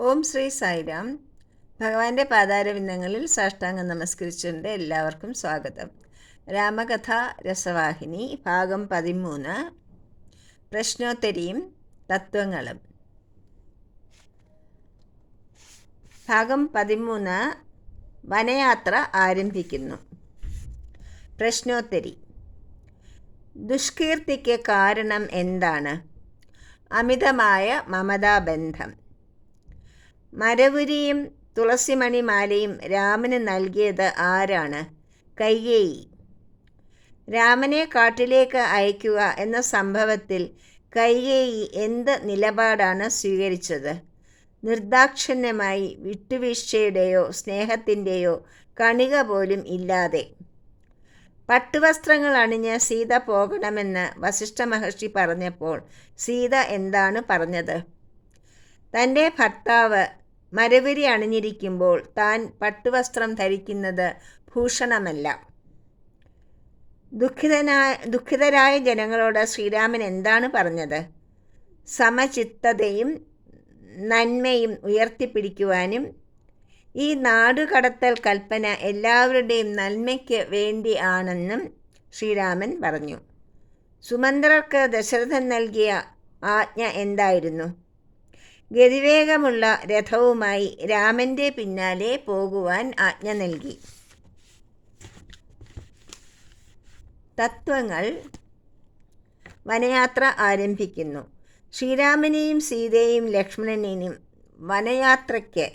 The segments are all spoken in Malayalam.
ഓം ശ്രീ സായിരാം. ഭഗവാന്റെ പാതാരവിന്ദങ്ങളിൽ സാഷ്ടാംഗം നമസ്കരിച്ചുകൊണ്ട് എല്ലാവർക്കും സ്വാഗതം. രാമകഥ രസവാഹിനി ഭാഗം പതിമൂന്ന്. പ്രശ്നോത്തരിയും തത്വങ്ങളും. ഭാഗം പതിമൂന്ന് വനയാത്ര ആരംഭിക്കുന്നു. പ്രശ്നോത്തരി. ദുഷ്കീർത്തിക്ക് കാരണം എന്താണ്? അമിതമായ മമതാബന്ധം. മരവുരിയും തുളസിമണിമാലയും രാമന് നൽകിയത് ആരാണ്? കൈകേയി രാമനെ കാട്ടിലേക്ക് അയക്കുക എന്ന സംഭവത്തിൽ കൈകേയി എന്ത് നിലപാടാണ് സ്വീകരിച്ചത്? നിർദാക്ഷിണ്യമായി വിട്ടുവീഴ്ചയുടെയോ സ്നേഹത്തിന്റെയോ കണിക പോലും ഇല്ലാതെ. പട്ടുവസ്ത്രങ്ങൾ അണിഞ്ഞ് സീത പോകണമെന്ന് വസിഷ്ഠ മഹർഷി പറഞ്ഞപ്പോൾ സീത എന്താണ് പറഞ്ഞത്? തന്റെ ഭർത്താവ് മരവരി അണിഞ്ഞിരിക്കുമ്പോൾ താൻ പട്ടുവസ്ത്രം ധരിക്കുന്നത് ഭൂഷണമല്ല. ദുഃഖിതനായ ദുഃഖിതരായ ജനങ്ങളോട് ശ്രീരാമൻ എന്താണ് പറഞ്ഞത്? സമചിത്തതയും നന്മയും ഉയർത്തിപ്പിടിക്കുവാനും ഈ നാടുകടത്തൽ കൽപ്പന എല്ലാവരുടെയും നന്മയ്ക്ക് വേണ്ടി ആണെന്നും ശ്രീരാമൻ പറഞ്ഞു. സുമന്ത്രർക്ക് ദശരഥൻ നൽകിയ ആജ്ഞ എന്തായിരുന്നു? ഗതിവേഗമുള്ള രഥവുമായി രാമന്റെ പിന്നാലെ പോകുവാൻ ആജ്ഞ നൽകി. തത്വങ്ങൾ വനയാത്ര ആരംഭിക്കുന്നു. ശ്രീരാമനെയും സീതയെയും ലക്ഷ്മണനെയും വനയാത്രയ്ക്ക്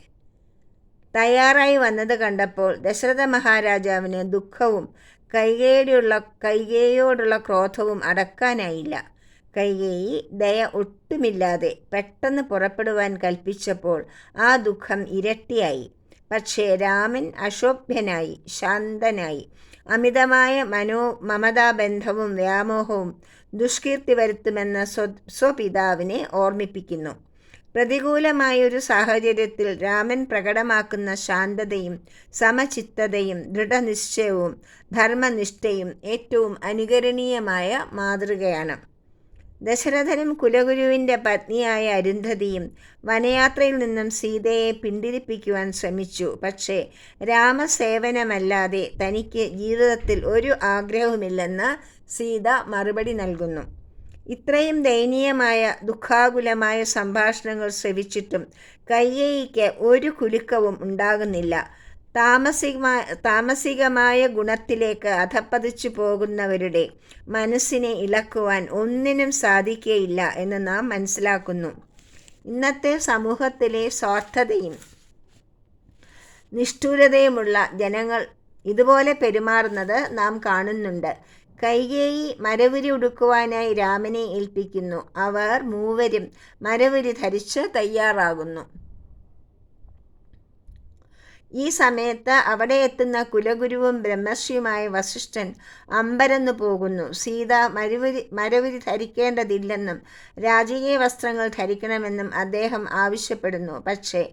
തയ്യാറായി വന്നത് കണ്ടപ്പോൾ ദശരഥ മഹാരാജാവിന് ദുഃഖവും കൈകേടിയുള്ള കൈകേയോടുള്ള ക്രോധവും അടക്കാനായില്ല. കൈകേയി ദയ ഒട്ടുമില്ലാതെ പെട്ടെന്ന് പുറപ്പെടുവാൻ കൽപ്പിച്ചപ്പോൾ ആ ദുഃഖം ഇരട്ടിയായി. പക്ഷേ രാമൻ അശോഭ്യനായി ശാന്തനായി. അമിതമായ മനോ മമതാബന്ധവും വ്യാമോഹവും ദുഷ്കീർത്തി വരുത്തുമെന്ന സ്വ സ്വപിതാവിനെ ഓർമ്മിപ്പിക്കുന്നു. പ്രതികൂലമായൊരു സാഹചര്യത്തിൽ രാമൻ പ്രകടമാക്കുന്ന ശാന്തതയും സമചിത്തതയും ദൃഢനിശ്ചയവും ധർമ്മനിഷ്ഠയും ഏറ്റവും അനുകരണീയമായ മാതൃകയാണ്. ദശരഥനും കുലഗുരുവിന്റെ പത്നിയായ അരുന്ധതിയും വനയാത്രയിൽ നിന്നും സീതയെ പിന്തിരിപ്പിക്കുവാൻ ശ്രമിച്ചു. പക്ഷേ രാമസേവനമല്ലാതെ തനിക്ക് ജീവിതത്തിൽ ഒരു ആഗ്രഹവുമില്ലെന്ന് സീത മറുപടി നൽകുന്നു. ഇത്രയും ദയനീയമായ ദുഃഖാകുലമായ സംഭാഷണങ്ങൾ ശ്രവിച്ചിട്ടും കയ്യേയിക്ക് ഒരു കുലുക്കവും ഉണ്ടാകുന്നില്ല. താമസികമായ താമസികമായ ഗുണത്തിലേക്ക് അധപ്പതിച്ചു പോകുന്നവരുടെ മനസ്സിനെ ഇളക്കുവാൻ ഒന്നിനും സാധിക്കുകയില്ല എന്ന് നാം മനസ്സിലാക്കുന്നു. ഇന്നത്തെ സമൂഹത്തിലെ സ്വാർത്ഥതയും നിഷ്ഠൂരതയുമുള്ള ജനങ്ങൾ ഇതുപോലെ പെരുമാറുന്നത് നാം കാണുന്നുണ്ട്. കൈകേയി മരവുരി ഉടുക്കുവാനായി രാമനെ ഏൽപ്പിക്കുന്നു. അവർ മൂവരും മരവുരി ധരിച്ച് തയ്യാറാകുന്നു. ഈ സമയത്ത് അവിടെ എത്തുന്ന കുലഗുരുവും ബ്രഹ്മശ്രിയുമായ വസിഷ്ഠൻ അമ്പരന്നു പോകുന്നു. സീത മരുവരി മരവുരി ധരിക്കേണ്ടതില്ലെന്നും രാജകീയ വസ്ത്രങ്ങൾ ധരിക്കണമെന്നും അദ്ദേഹം ആവശ്യപ്പെടുന്നു. പക്ഷേ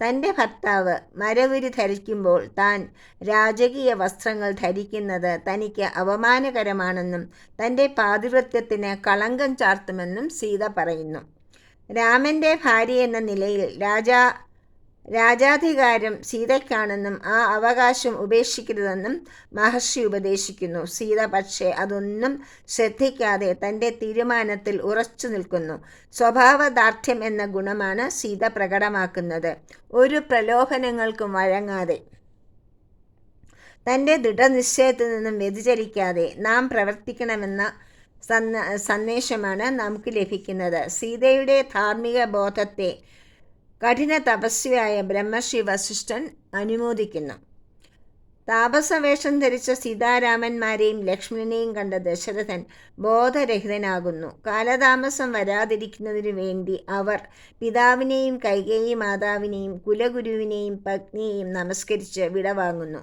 തന്റെ ഭർത്താവ് മരവുരി ധരിക്കുമ്പോൾ താൻ രാജകീയ വസ്ത്രങ്ങൾ ധരിക്കുന്നത് തനിക്ക് അപമാനകരമാണെന്നും തന്റെ പാതിവൃത്യത്തിന് കളങ്കം ചാർത്തുമെന്നും സീത പറയുന്നു. രാമന്റെ ഭാര്യ എന്ന നിലയിൽ രാജാ രാജാധികാരം സീതയ്ക്കാണെന്നും ആ അവകാശം ഉപേക്ഷിക്കരുതെന്നും മഹർഷി ഉപദേശിക്കുന്നു. സീത പക്ഷേ അതൊന്നും ശ്രദ്ധിക്കാതെ തന്റെ തീരുമാനത്തിൽ ഉറച്ചു നിൽക്കുന്നു. സ്വഭാവദാർഢ്യം എന്ന ഗുണമാണ് സീത പ്രകടമാക്കുന്നത്. ഒരു പ്രലോഭനങ്ങൾക്കും വഴങ്ങാതെ തന്റെ ദൃഢനിശ്ചയത്തിൽ നിന്നും വ്യതിചരിക്കാതെ നാം പ്രവർത്തിക്കണമെന്ന സന്ദ സന്ദേശമാണ് നമുക്ക് ലഭിക്കുന്നത്. സീതയുടെ ധാർമ്മിക ബോധത്തെ കഠിന തപസ്വിയായ ബ്രഹ്മശ്രീ വസിഷ്ഠൻ അനുമോദിക്കുന്നു. താപസവേഷം ധരിച്ച സീതാരാമന്മാരെയും ലക്ഷ്മണനെയും കണ്ട ദശരഥൻ ബോധരഹിതനാകുന്നു. കാലതാമസം വരാതിരിക്കുന്നതിനു വേണ്ടി അവർ പിതാവിനെയും കൈകേയി മാതാവിനെയും കുലഗുരുവിനെയും പത്നിയെയും നമസ്കരിച്ച് വിടവാങ്ങുന്നു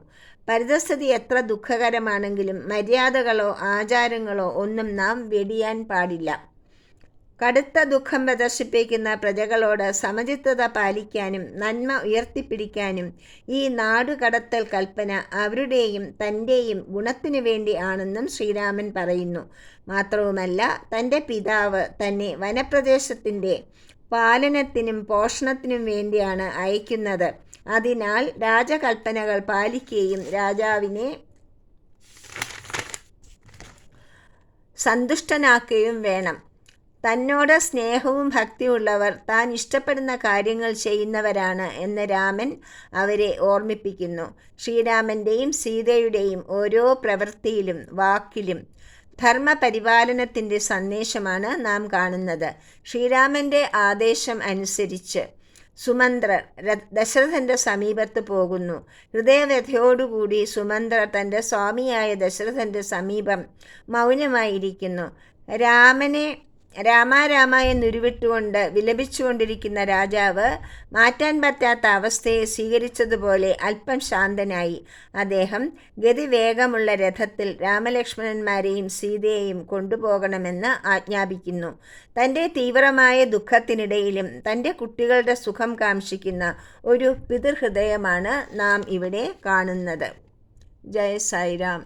പരിതസ്ഥിതി എത്ര ദുഃഖകരമാണെങ്കിലും മര്യാദകളോ ആചാരങ്ങളോ ഒന്നും നാം വെടിയാൻ പാടില്ല. കടുത്ത ദുഃഖം പ്രദർശിപ്പിക്കുന്ന പ്രജകളോട് സമചിത്തത പാലിക്കാനും നന്മ ഉയർത്തിപ്പിടിക്കാനും ഈ നാടുകടത്തൽ കൽപ്പന അവരുടെയും തന്റെയും ഗുണത്തിനു വേണ്ടി ആണെന്നും ശ്രീരാമൻ പറയുന്നു. മാത്രവുമല്ല തന്റെ പിതാവ് തന്നെ വനപ്രദേശത്തിന്റെ പാലനത്തിനും പോഷണത്തിനും വേണ്ടിയാണ് അയക്കുന്നത്. അതിനാൽ രാജകൽപ്പനകൾ പാലിക്കുകയും രാജാവിനെ സന്തുഷ്ടനാക്കുകയും വേണം. തന്നോട് സ്നേഹവും ഭക്തിയുള്ളവർ താൻ ഇഷ്ടപ്പെടുന്ന കാര്യങ്ങൾ ചെയ്യുന്നവരാണ് എന്ന് രാമൻ അവരെ ഓർമ്മിപ്പിക്കുന്നു. ശ്രീരാമന്റെയും സീതയുടെയും ഓരോ പ്രവൃത്തിയിലും വാക്കിലും ധർമ്മപരിപാലനത്തിന്റെ സന്ദേശമാണ് നാം കാണുന്നത്. ശ്രീരാമന്റെ ആദേശം അനുസരിച്ച് സുമന്ത്രർ ദശരഥന്റെ സമീപത്ത് പോകുന്നു. ഹൃദയവ്യഥയോടുകൂടി സുമന്ത്രർ തന്റെ സ്വാമിയായ ദശരഥന്റെ സമീപം മൗനമായിരിക്കുന്നു. രാമനെ രാമ രാമ എന്നുരുവിട്ടുകൊണ്ട് വിലപിച്ചുകൊണ്ടിരിക്കുന്ന രാജാവ് മാറ്റാൻ പറ്റാത്ത അവസ്ഥയെ സ്വീകരിച്ചതുപോലെ അല്പം ശാന്തനായി. അദ്ദേഹം ഗതിവേഗമുള്ള രഥത്തിൽ രാമലക്ഷ്മണന്മാരെയും സീതയെയും കൊണ്ടുപോകണമെന്ന് ആജ്ഞാപിക്കുന്നു. തന്റെ തീവ്രമായ ദുഃഖത്തിനിടയിലും തന്റെ കുട്ടികളുടെ സുഖം കാംക്ഷിക്കുന്ന ഒരു പിതൃഹൃദയമാണ് നാം ഇവിടെ കാണുന്നത്. ജയ സായിരാം.